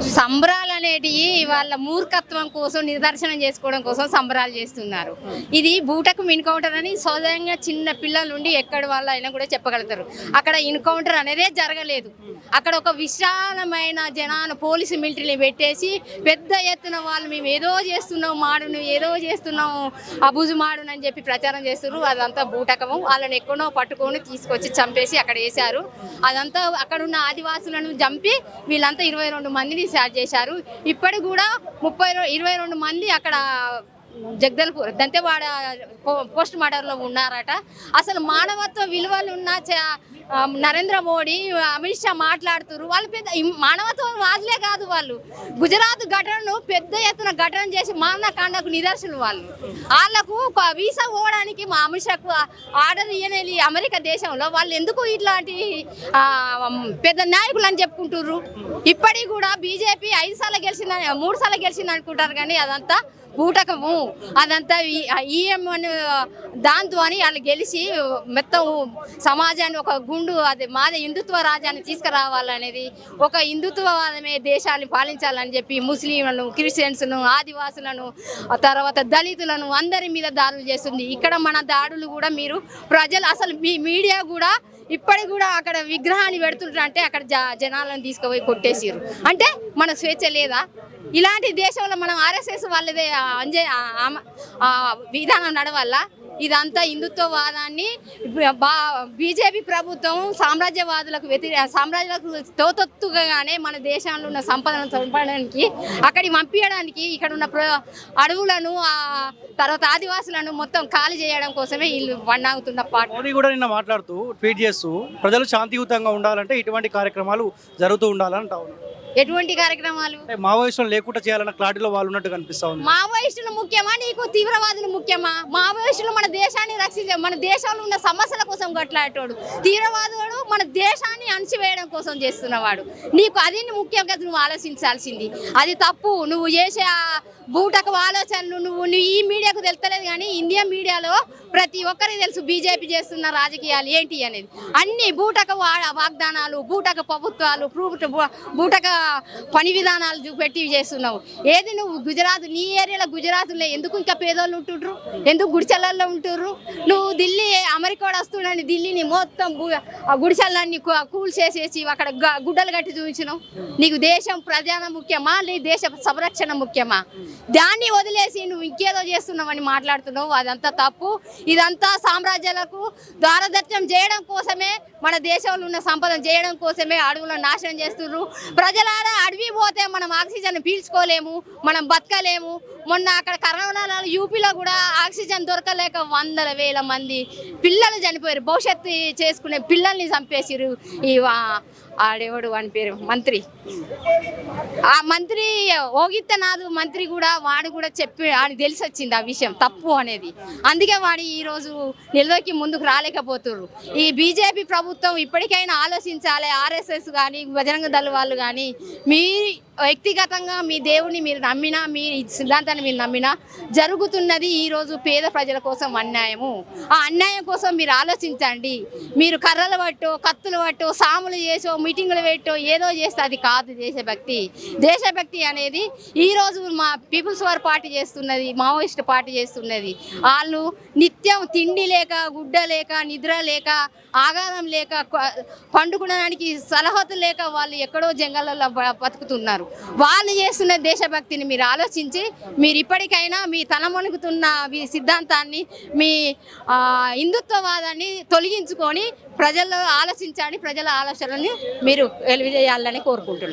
సంబరాలు అనేటివి వాళ్ళ మూర్ఖత్వం కోసం నిదర్శనం చేసుకోవడం కోసం సంబరాలు చేస్తున్నారు. ఇది బూటకు ఇన్కౌంటర్ అని సోదరంగా చిన్న పిల్లల నుండి ఎక్కడి వాళ్ళ అయినా కూడా చెప్పగలుగుతారు. అక్కడ ఇన్కౌంటర్ అనేదే జరగలేదు. అక్కడ ఒక విశాలమైన జనాన్ని పోలీసు మిలిటరీని పెట్టేసి పెద్ద ఎత్తున వాళ్ళు మేము ఏదో చేస్తున్నాం మాడును ఏదో చేస్తున్నాం అబుజు మాడును అని చెప్పి ప్రచారం చేస్తున్నారు. అదంతా బూటకము. వాళ్ళని ఎక్కడో పట్టుకొని తీసుకొచ్చి చంపేసి అక్కడ వేశారు. అదంతా అక్కడ ఉన్న ఆదివాసులను చంపి వీళ్ళంతా ఇరవై రెండు మందిని స్టార్ట్ చేశారు. ఇప్పటికి కూడా ముప్పై ఇరవై రెండు మంది అక్కడ జగదల్పూర్. దంతేవాడ పో- పోస్ట్ మార్టంలో ఉన్నారట. అసలు మానవత్వ విలువలు ఉన్న చ- నరేంద్ర మోడీ అమిత్ షా మాట్లాడుతున్నారు వాళ్ళు పెద్ద మానవత్వం వాదులే కాదు వాళ్ళు. గుజరాత్ ఘటనను పెద్ద ఎత్తున ఘటన చేసి మానకాండకు నిదర్శనం వాళ్ళు. వాళ్ళకు వీసా పోవడానికి మా అమిత్ షాకు ఆర్డర్ ఇయ్యనేది అమెరికా దేశంలో వాళ్ళు ఎందుకు ఇట్లాంటి పెద్ద నాయకులు అని చెప్పుకుంటున్నారు ఇప్పటికి కూడా బీజేపీ ఐదు సార్లు గెలిచిందని మూడు సార్లు గెలిచింది అనుకుంటారు కానీ అదంతా బూటకము అదంతా ఈఎం అని దాంతో అని వాళ్ళు గెలిచి మొత్తం సమాజాన్ని ఒక గుండు అది మాదే హిందుత్వ రాజ్యాన్ని తీసుకురావాలనేది ఒక హిందుత్వవాదమే దేశాన్ని పాలించాలని చెప్పి ముస్లింలను క్రిస్టియన్స్ను ఆదివాసులను తర్వాత దళితులను అందరి మీద దాడులు చేస్తుంది. ఇక్కడ మన దాడులు కూడా మీరు ప్రజలు అసలు మీ మీడియా కూడా ఇప్పటికి కూడా అక్కడ విగ్రహాన్ని పెడుతుంటారంటే అక్కడ జ జనాలను తీసుకుపోయి కొట్టేసారు అంటే మన స్వేచ్ఛ లేదా? ఇలాంటి దేశంలో మనం ఆర్ఎస్ఎస్ వాళ్ళదే ఆ అంజే ఆ విధానం నడవల్ల ఇదంతా హిందుత్వవాదాన్ని బా బీజేపీ ప్రభుత్వం సామ్రాజ్యవాదులకు వ్యతిరేక సామ్రాజ్యాలకు తోతొత్తుగానే మన దేశంలో ఉన్న సంపదను చంపడానికి అక్కడికి పంపించడానికి ఇక్కడ ఉన్న ప్ర అడవులను తర్వాత ఆదివాసులను మొత్తం ఖాళీ చేయడం కోసమే వీళ్ళు వన్నాగుతున్న పాట మోడీ కూడా నిన్న మాట్లాడుతూ ట్వీట్ చేస్తూ ప్రజలు శాంతియుతంగా ఉండాలంటే ఇటువంటి కార్యక్రమాలు జరుగుతూ ఉండాలని ఉన్నారు. ఎటువంటి కార్యక్రమాలు? మావోయిస్టులు లేకుండా చేయాలన్న క్లారిటీలో వాళ్ళు ఉన్నట్టు కనిపిస్తా ఉంది. మావోయిస్టులు ముఖ్యమా? నీకు తీవ్రవాదులు ముఖ్యమా? మావోయిస్టులు మన దేశాన్ని రక్షించే మన దేశంలో ఉన్న సమస్యల కోసం కొట్లాడేటోడు. తీవ్రవాదుడు మన దేశాన్ని అణచివేయడం కోసం చేస్తున్నవాడు. నీకు అది ముఖ్యంగా నువ్వు ఆలోచించాల్సింది. అది తప్పు. నువ్వు చేసే ఆ బూటకు ఆలోచనలు నువ్వు నువ్వు ఈ మీడియాకు తెలుస్తలేదు కానీ ఇండియా మీడియాలో ప్రతి ఒక్కరికి తెలుసు బీజేపీ చేస్తున్న రాజకీయాలు ఏంటి అనేది. అన్ని బూటక వా- వాగ్దానాలు బూటక ప్రభుత్వాలు బూట- బూటక పని విధానాలు చూపెట్టి చేస్తున్నావు. ఏది నువ్వు గుజరాత్ నీ ఏరియాలో గుజరాత్లో ఎందుకు ఇంకా పేదోళ్ళు ఉంటుండ్రు? ఎందుకు గుడిచెలల్లో ఉంటుర్రు నువ్వు ఢిల్లీ అమెరికా వస్తున్నాను ఢిల్లీని మొత్తం ఆ గుడిచెలన్నీ కూల్ చేసేసి అక్కడ గుడ్డలు కట్టి చూపించినావు. నీకు దేశం ప్రధాన ముఖ్యమా? నీ దేశ సంరక్షణ ముఖ్యమా? దాన్ని వదిలేసి నువ్వు ఇంకేదో చేస్తున్నావని మాట్లాడుతున్నావు. అదంతా తప్పు. ఇదంతా సామ్రాజ్యాలకు దారదత్యం చేయడం కోసమే మన దేశంలో ఉన్న సంపదను చేయడం కోసమే అడవులను నాశనం చేస్తున్నారు. ప్రజలారా అడవి పోతే మనం ఆక్సిజన్ పీల్చుకోలేము మనం బతకలేము. మొన్న అక్కడ కరోనా యూపీలో కూడా ఆక్సిజన్ దొరకలేక వందల వేల మంది పిల్లలు చనిపోయారు. భవిష్యత్తు చేసుకునే పిల్లల్ని చంపేసిరు ఈ ఆడేవాడు అని పేరు? మంత్రి. ఆ మంత్రి ఓగిత్తనాథ్ మంత్రి కూడా వాడు కూడా చెప్పి వాడికి తెలిసి వచ్చింది ఆ విషయం తప్పు అనేది. అందుకే వాడు ఈరోజు నిలదొక్కి ముందుకు రాలేకపోతుర్రు. ఈ బీజేపీ ప్రభుత్వం ఇప్పటికైనా ఆలోచించాలి ఆర్ఎస్ఎస్ కానీ బజరంగ దళ వాళ్ళు కానీ మీ వ్యక్తిగతంగా మీ దేవుని మీరు నమ్మినా మీ సిద్ధాంతాన్ని మీరు నమ్మినా జరుగుతున్నది ఈరోజు పేద ప్రజల కోసం అన్యాయము. ఆ అన్యాయం కోసం మీరు ఆలోచించండి. మీరు కర్రలు పట్టో కత్తులు పట్టో సాములు చేసో మీటింగులు పెట్టో ఏదో చేస్తే అది కాదు దేశభక్తి. దేశభక్తి అనేది ఈరోజు మా పీపుల్స్ వార్ పార్టీ చేస్తున్నది మావోయిస్ట్ పార్టీ చేస్తున్నది. వాళ్ళు నిత్యం తిండి లేక గుడ్డ లేక నిద్ర లేక ఆగారం లేక పండుకునడానికి సలహతు లేక వాళ్ళు ఎక్కడో జంగళ్ళలో బ- బతుకుతున్నారు. వాళ్ళు చేస్తున్న దేశభక్తిని మీరు ఆలోచించి మీరు ఇప్పటికైనా మీ తలమొనుగుతున్న మీ సిద్ధాంతాన్ని మీ హిందుత్వవాదాన్ని తొలగించుకొని ప్రజల్లో ఆలోచించండి ప్రజల ఆలోచనని మీరు వెలివిజేయాలని కోరుకుంటున్నాను